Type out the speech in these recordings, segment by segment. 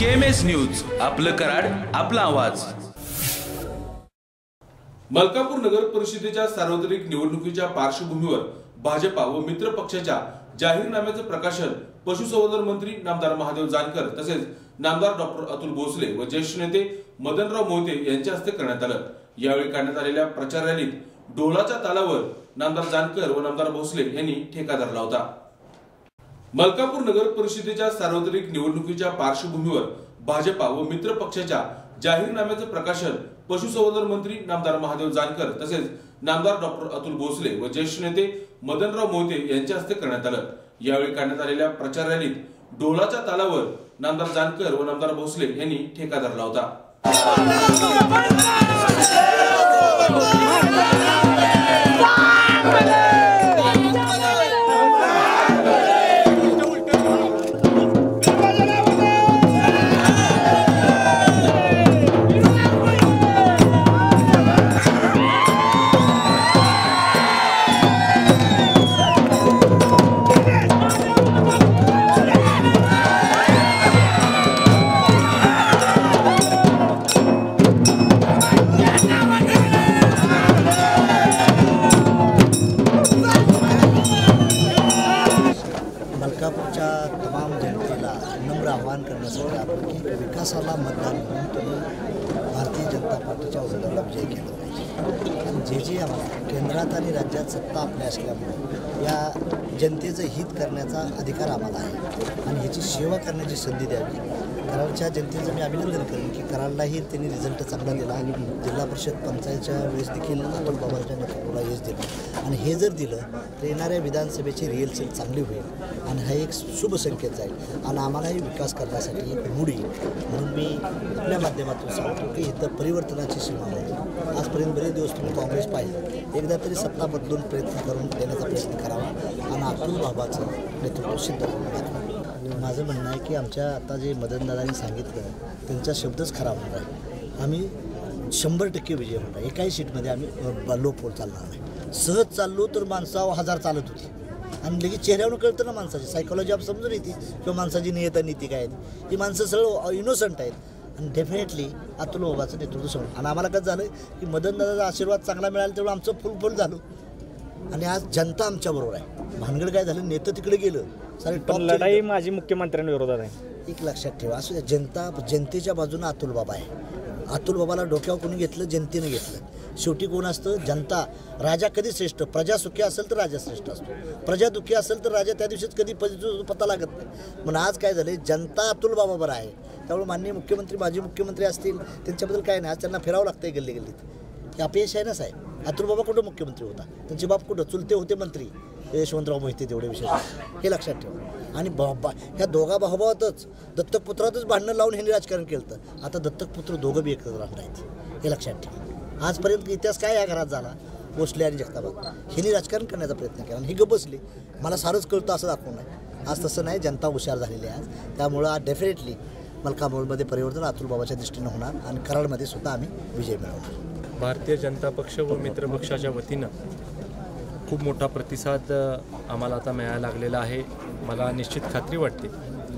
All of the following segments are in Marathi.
केएमएस न्यूज आपलं कराड आपला आवाज. मलकापूर नगर परिषदेच्या सार्वत्रिक निवडणुकीच्या पार्श्वभूमीवर भाजपा व मित्र पक्षाच्या जाहीरनाम्याचं प्रकाशन पशुसंवर्धन मंत्री नामदार महादेव जानकर तसेच नामदार डॉक्टर अतुल भोसले व ज्येष्ठ नेते मदनराव मोहिते यांच्या हस्ते करण्यात आलं. यावेळी करण्यात आलेल्या प्रचार रॅलीत ढोलाच्या तालावर नामदार जानकर व नामदार भोसले यांनी ठेका धरला होता. मलकापूर नगर परिषदेच्या सार्वत्रिक निवडणुकीच्या पार्श्वभूमीवर भाजपा व मित्र पक्षाच्या जाहीरनाम्याचं प्रकाशन पशुसंवर्धन मंत्री नामदार महादेव जानकर तसेच नामदार डॉक्टर अतुल भोसले व ज्येष्ठ नेते मदनराव मोहिते यांच्या हस्ते करण्यात आलं. यावेळी काढण्यात आलेल्या प्रचार रॅलीत ढोलाच्या तालावर नामदार जानकर व नामदार भोसले यांनी ठेका धरला होता. विकासाला मतदान करून तुम्ही भारतीय जनता पार्टीच्या उमेदवाराला विजय केला पाहिजे. जे जे केंद्रात आणि राज्यात सत्ता आपल्या असल्यामुळे या जनतेचं हित करण्याचा अधिकार आम्हाला आहे. आणि ह्याची सेवा करण्याची संधी द्यावी. कराडच्या जनतेचं मी अभिनंदन करेन की कराडलाही त्यांनी रिझल्ट चांगला दिला आणि जिल्हा परिषद पंचायतच्या वेळेस देखील बाबाच्या नेतृत्वाला यश दिलं. आणि हे जर दिलं तर येणाऱ्या विधानसभेची रिहर्सल चांगली होईल आणि हा एक शुभ संकेत जाईल. आणि आम्हालाही विकास करण्यासाठी एक मूड येईल. म्हणून मी आपल्या माध्यमातून सांगतो की इथं परिवर्तनाची सीमा आहे. आजपर्यंत बरेच दिवस तुम्ही काँग्रेस पाहिजे. एकदा तरी सत्ता बदलून प्रयत्न करून देण्याचा प्रयत्न करावा आणि अतुल बाबाचं नेतृत्व सिद्ध करून आणि माझं म्हणणं आहे की आमच्या आता जे मदनदादांनी सांगितलं त्यांचा शब्दच खरा होणार आहे. आम्ही शंभर टक्के विजय होणार आहे. एकाही सीटमध्ये आम्ही लो पोल चालणार नाही. सहज चाललो तर माणसावर हजार चालत होती. आणि लगेच चेहऱ्यावर कळतं ना माणसाची. सायकोलॉजी आप समजून येते. किंवा माणसाची नियता नीती काय आहे. ही माणसं सरळ इनोसंट आहेत. आणि डेफिनेटली अतुल बाबाचं नेतृत्व समोर आणि आम्हाला कसं झालं की मदनदादाचा आशीर्वाद चांगला मिळाला तेवढं आमचं फुल फुल झालं. आणि आज जनता आमच्याबरोबर आहे. भानगड काय झालं? नेतं तिकडे गेलं. सारे टॉप लढाई माझी मुख्यमंत्र्यांविरोधात आहे. एक लक्षात ठेवा असू जनता जनतेच्या बाजूनं अतुल बाबा आहे. अतुल बाबाला डोक्यावर कोणी घेतलं? जनतेनं घेतलं. शेवटी कोण असतं? जनता. राजा कधी श्रेष्ठ? प्रजा सुखी असेल तर राजा श्रेष्ठ असतो. प्रजा दुःखी असेल तर राजा त्या दिवशीच कधी पत्ता लागत नाही. म्हणून आज काय झालं जनता अतुल बाबाबर आहे. त्यामुळे माननीय मुख्यमंत्री माजी मुख्यमंत्री असतील त्यांच्याबद्दल काय नाही. आज त्यांना फिरावं लागतंय गल्ली गल्लीत हे अपयश आहे ना साहेब? अतुल बाबा कुठं मुख्यमंत्री होता? त्यांचे बाप कुठं? चुलते होते मंत्री. यशवंतराव मोहिते तेवढे विषय हे लक्षात ठेवा. आणि बाबा ह्या दोघा भावातच दत्तकपुत्रातच भांडणं लावून ह्यांनी राजकारण केलं तर आता दत्तकपुत्र दोघं बी एकत्र राहणार आहेत. हे लक्षात ठेवा. आजपर्यंत इतिहास काय या घरात झाला? भोसले आणि जगताबाद. ह्यांनी राजकारण करण्याचा प्रयत्न केला आणि हे गप बसले. मला सारंच कळतं असं दाखवून नाही आज तसं नाही जनता हुशार झालेली आहे आज. त्यामुळं आज डेफिनेटली मलकामोळमध्ये परिवर्तन अतुल बाबाच्या दृष्टीनं होणार आणि कराडमध्ये सुद्धा आम्ही विजय मिळवणार. भारतीय जनता पक्ष व मित्र पक्षाच्या वतीनं खूप मोठा प्रतिसाद आम्हाला आता मिळायला लागलेला आहे. मला निश्चित खात्री वाटते.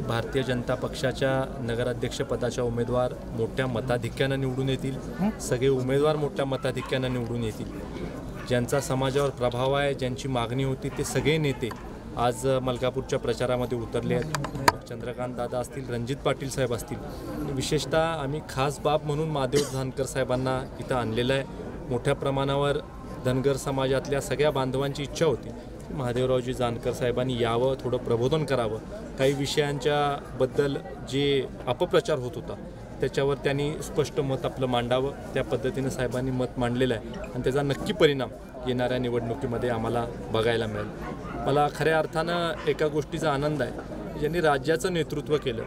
भारतीय जनता पक्षाच्या नगराध्यक्षपदाच्या उमेदवार मोठ्या मताधिक्यानं निवडून येतील. सगळे उमेदवार मोठ्या मताधिक्यानं निवडून येतील. ज्यांचा समाजावर प्रभाव आहे ज्यांची मागणी होती ते सगळे नेते आज मलकापूरच्या प्रचारामध्ये उतरले आहेत. चंद्रकांत दादा असतील रणजित पाटील साहेब असतील. विशेषतः आम्ही खास बाब म्हणून महादेव जानकर साहेबांना इथं आणलेलं आहे. मोठ्या प्रमाणावर धनगर समाजातल्या सगळ्या बांधवांची इच्छा होती. महादेवरावजी जानकर साहेबांनी यावं थोडं प्रबोधन करावं. काही विषयांच्या बद्दल जे अपप्रचार होत होता त्याच्यावर त्यांनी स्पष्ट मत आपलं मांडावं. त्या पद्धतीनं साहेबांनी मत मांडलेलं आहे आणि त्याचा नक्की परिणाम येणाऱ्या निवडणुकीमध्ये आम्हाला बघायला मिळेल. मला खऱ्या अर्थानं एका गोष्टीचा आनंद आहे ज्यांनी राज्याचं नेतृत्व केलं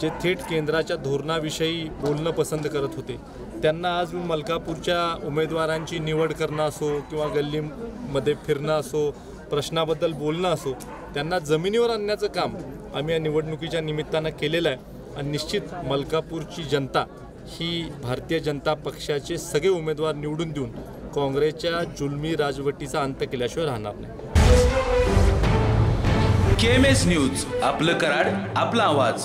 जे थेट केंद्राच्या धोरणाविषयी बोलणं पसंत करत होते त्यांना आज मलकापूरच्या उमेदवारांची निवड करणं असो किंवा गल्लीमध्ये फिरणं असो प्रश्नाबद्दल बोलणं असो त्यांना जमिनीवर आणण्याचं काम आम्ही या निवडणुकीच्या निमित्तानं केलेलं आहे. आणि निश्चित मलकापूरची जनता ही भारतीय जनता पक्षाचे सगळे उमेदवार निवडून देऊन काँग्रेसच्या जुलमी राजवटीचा अंत केल्याशिवाय राहणार नाही. एस न्यूज आपलं कराड आपला आवाज.